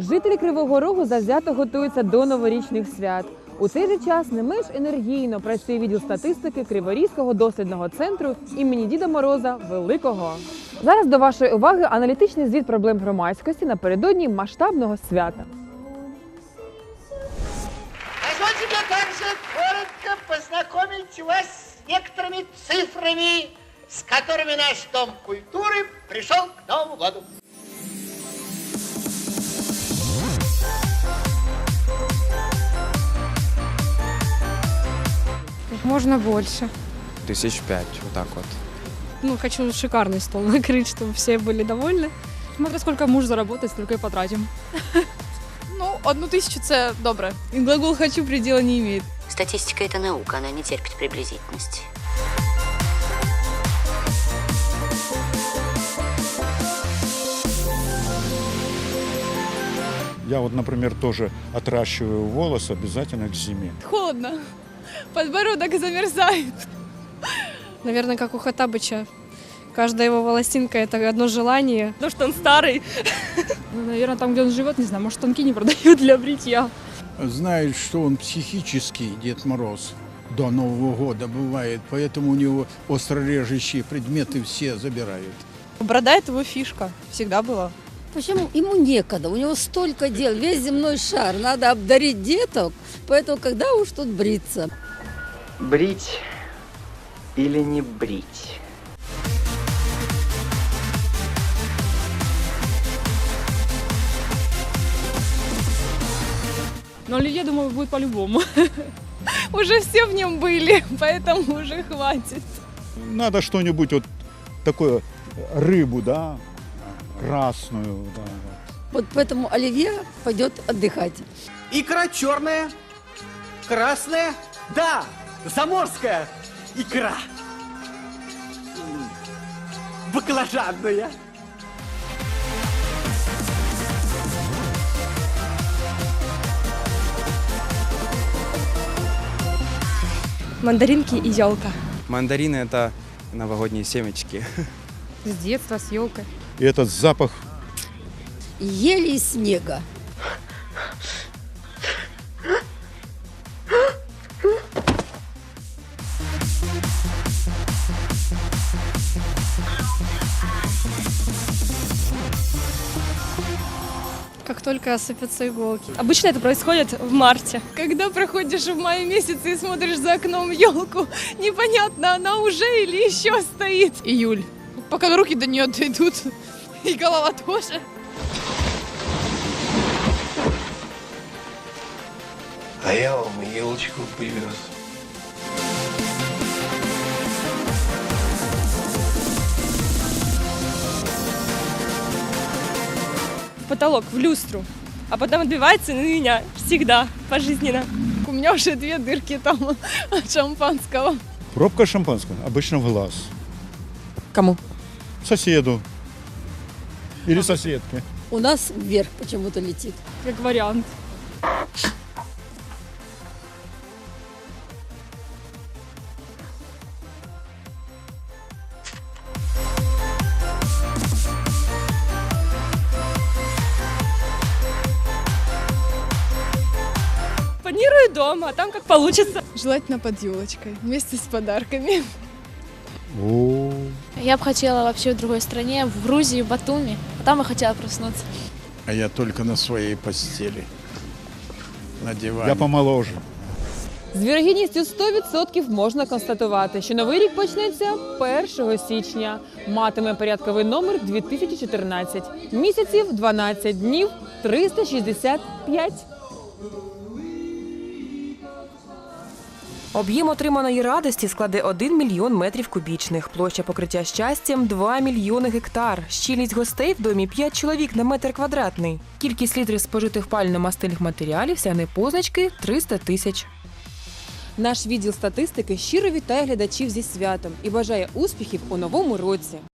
Жителі Кривого Рогу завзято готуються до новорічних свят. У цей же час не менш енергійно працює відділ статистики Криворізького дослідного центру імені Діда Мороза Великого. Зараз до вашої уваги аналітичний звіт проблем громадськості напередодні масштабного свята. Позвольте мне также коротко познакомить вас с некоторыми цифрами, с которыми наш Дом культуры пришел к Новому году. Можно больше. Тысяч пять, вот так вот. Ну, хочу шикарный стол накрыть, чтобы все были довольны. Смотря сколько муж заработает, столько и потратим. Ну, одну тисячу це добре. И глагол «хочу» предела не имеет. Статистика – это наука, она не терпит приблизительности. Я вот, например, тоже отращиваю волос обязательно к зиме. Холодно. Подбородок замерзает. Наверное, как у Хатабыча. Каждая его волосинка – это одно желание. Потому что он старый. Ну, наверное, там, где он живет, не знаю, может, станки не продают для бритья. знает, что он психический Дед Мороз до Нового года бывает, поэтому у него острорежущие предметы все забирают. Борода – это его фишка. Всегда была. Почему? Ему некогда, у него столько дел, весь земной шар, надо обдарить деток, поэтому когда уж тут бриться? Брить или не брить? Но оливье, думаю, будет по-любому. Уже все в нем были, поэтому уже хватит. Надо что-нибудь вот такое, рыбу, да, красную, да, вот. Вот поэтому Оливье пойдет отдыхать. Икра черная, красная, да, заморская икра. Баклажанная. Мандаринки и елка. Мандарины это новогодние семечки. С детства, с елкой. И этот запах Ели и снега. Как только осыпятся иголки. Обычно это происходит в марте. Когда проходишь в мае месяце и смотришь за окном елку, непонятно, она уже или еще стоит. Июль. Пока руки до нее дойдут. И голова тоже. А я вам елочку привез. потолок, в люстру. А потом отбивается на меня всегда, пожизненно. У меня уже две дырки там от шампанского. пробка шампанского обычно в глаз. Кому? Соседу. Или соседке. У нас вверх почему-то летит. Как вариант. Планирую дома, а там как получится. Желательно под елочкой, вместе с подарками. О, Я бы хотела вообще в другой стране, в Грузии, в Батуми. А там я хотела проснуться. А я только на своей постели. На диване. я помоложе. З вірогідністю 100% можна констатувати, що новий рік почнеться 1 січня. Матиме порядковий номер 2014. Місяців 12 днів 365. Об'єм отриманої радості складе 1 мільйон метрів кубічних, площа покриття щастям 2 мільйони гектар, щільність гостей в домі 5 чоловік на метр квадратний. Кількість літрів спожитих пально-мастильних матеріалів сягне позначки 300 тисяч. Наш відділ статистики щиро вітає глядачів зі святом і бажає успіхів у новому році.